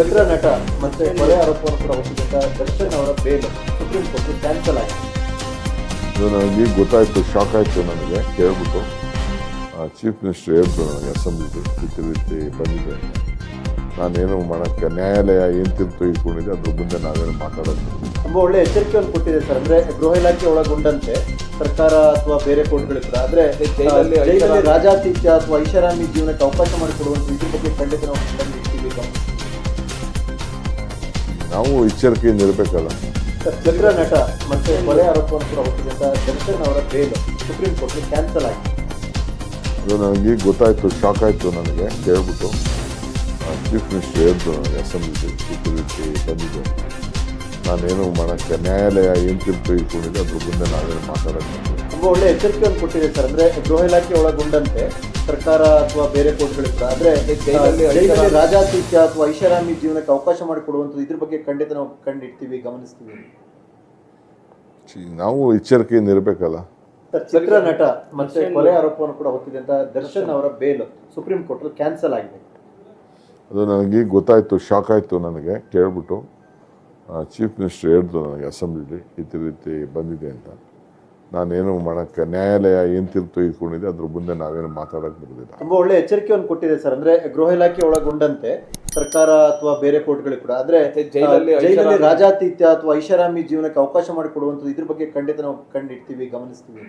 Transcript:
ಚಿತ್ರ ನಟ ಮತ್ತೆ ಕೊಲೆ ಆರೋಪವನ್ನು ಕೂಡ ಹೊತ್ತಿದ್ದ ದರ್ಶನ್ ಅವರ ಬೇಲ್ ಸುಪ್ರೀಂ ಕೋರ್ಟ್ ಕ್ಯಾನ್ಸಲ್ ಆಗಿದೆ ಇದು ನನಗೆ ಗೊತ್ತಾಯ್ತು ಶಾಕ್ ಆಯಿತು ನನಗೆ ಕೇಳ್ಬಿಟ್ಟು. ಚೀಫ್ ಮಿನಿಸ್ಟರ್ ಹೇಳಿದ್ರು ನನಗೆ ಅಸೆಂಬ್ಲಿಗೆ ರೀತಿ ರೀತಿ ಬಂದಿದೆ. ನಾನೇನು ಮಾಡೋಕ್ಕೆ ನ್ಯಾಯಾಲಯ ಏನು ತೀರ್ಪು ಇಟ್ಕೊಂಡಿದೆ ಅದ್ರ ಮುಂದೆ ನಾವೇನು ಮಾತಾಡೋದು ತುಂಬ ಒಳ್ಳೆ ಎಚ್ಚರಿಕೆಯನ್ನು ಕೊಟ್ಟಿದೆ ಸರ್. ಅಂದ್ರೆ ಗೃಹ ಇಲಾಖೆ ಒಳಗೊಂಡಂತೆ ಸರ್ಕಾರ ಅಥವಾ ಬೇರೆ ಕೋರ್ಟ್ಗಳು ಕೂಡ. ಅಂದ್ರೆ ಜೈಲಲ್ಲಿ ರಾಜಾತಿಥ್ಯ ಅಥವಾ ಐಷಾರಾಮಿ ಜೀವನಕ್ಕೆ ಅವಕಾಶ ಮಾಡಿಕೊಡುವಂಥ ಇದ್ರ ಬಗ್ಗೆ ಖಂಡಿತ ನಾವು ಖಂಡಿಸ್ತೀವಿ ಗಮನ. ನಾವು ಎಚ್ಚರಿಕೆಯಿಂದ ಇರಬೇಕಲ್ಲ. ಚಂದ್ರ ನಟ ಮತ್ತೆ ಕೊಲೆ ಆರೋಪವನ್ನು ಕೂಡ ದರ್ಶನ್ ಅವರ ಬೇಲ್ ಸುಪ್ರೀಂ ಕೋರ್ಟ್ ಕ್ಯಾನ್ಸಲ್ ಆಯ್ತು ಅದು ನನಗೆ ಗೊತ್ತಾಯಿತು ಶಾಕ್ ಆಯಿತು ನನಗೆ. ಹೇಳ್ಬಿಟ್ಟು. ಚೀಫ್ ಮಿನಿಸ್ಟರ್ ಹೇಳಿದ್ರು ನನಗೆ ಅಸೆಂಬ್ಲಿ ಸೆಕ್ಯೂರಿಟಿ ಬಂದಿದೆ. ನಾನೇನು ಮಾಡೋಕ್ಕೆ? ನ್ಯಾಯಾಲಯ ಏನು ತೀರ್ಪು ಇಟ್ಕೊಂಡಿದೆ ಅದ್ರ ಮುಂದೆ ನಾವೇನು ಮಾತಾಡೋಕ್ಕೆ ತುಂಬಾ ಒಳ್ಳೆ ಎಚ್ಚರಿಕೆಯನ್ನು ಕೊಟ್ಟಿದೆ ಸರ್. ಅಂದ್ರೆ ಗೃಹ ಇಲಾಖೆ ಒಳಗೊಂಡಂತೆ ಸರ್ಕಾರ ಅಥವಾ ಬೇರೆ ಕೋರ್ಟ್ಗಳಿಂದ ಅಂದ್ರೆ ಜೈಲಲ್ಲಿ ರಾಜಾತಿಥ್ಯ ಅಥವಾ ಐಷಾರಾಮಿ ಜೀವನಕ್ಕೆ ಅವಕಾಶ ಮಾಡಿಕೊಡುವಂಥದ್ದು ಇದ್ರ ಬಗ್ಗೆ ಖಂಡಿತ ನಾವು ಕಂಡಿಡ್ತೀವಿ ಗಮನಿಸ್ತೀವಿ. ಛೀ, ನಾವು ಎಚ್ಚರಿಕೆಯಿಂದ ಇರಬೇಕಲ್ಲ. ಚಿತ್ರ ನಟ ಮತ್ತೆ ಕೊಲೆ ಆರೋಪವನ್ನು ಕೂಡ ಹೊತ್ತಿದ್ದಂತ ದರ್ಶನ್ ಅವರ ಬೇಲ್ ಸುಪ್ರೀಂ ಕೋರ್ಟ್ ಕ್ಯಾನ್ಸಲ್ ಆಗಿದೆ. ಅದು ನನಗೆ ಗೊತ್ತಾಯಿತು ಶಾಕ್ ಆಯಿತು ನನಗೆ ಕೇಳ್ಬಿಟ್ಟು. ಚೀಫ್ ಮಿನಿಸ್ಟರ್ ಹೇಳಿದ್ರು ನನಗೆ ಅಸೆಂಬ್ಲಿಲಿ ಈ ರೀತಿ ಬಂದಿದೆ ಅಂತ. ನಾನೇನು ಮಾಡೋಕ್ಕೆ ನ್ಯಾಯಾಲಯ ಏನು ತೀರ್ಪು ಇಟ್ಕೊಂಡಿದೆ ಅದ್ರ ಮುಂದೆ ನಾವೇನು ಮಾತಾಡೋಕ್ಕೆ ಬರೋದಿಲ್ಲ. ತುಂಬಾ ಒಳ್ಳೆ ಎಚ್ಚರಿಕೆಯನ್ನು ಕೊಟ್ಟಿದೆ ಸರ್. ಅಂದ್ರೆ ಗೃಹ ಇಲಾಖೆ ಒಳಗೊಂಡಂತೆ ಸರ್ಕಾರ ಅಥವಾ ಬೇರೆ ಕೋರ್ಟ್ಗಳು ಕೂಡ. ಅಂದ್ರೆ ಜೈಲಲ್ಲಿ ರಾಜಾತಿಥ್ಯ ಅಥವಾ ಐಷಾರಾಮಿ ಜೀವನಕ್ಕೆ ಅವಕಾಶ ಮಾಡಿಕೊಡುವಂಥದ್ದು ಇದ್ರ ಬಗ್ಗೆ ಖಂಡಿತ ನಾವು ಕಂಡಿಡ್ತೀವಿ ಗಮನಿಸ್ತೀವಿ.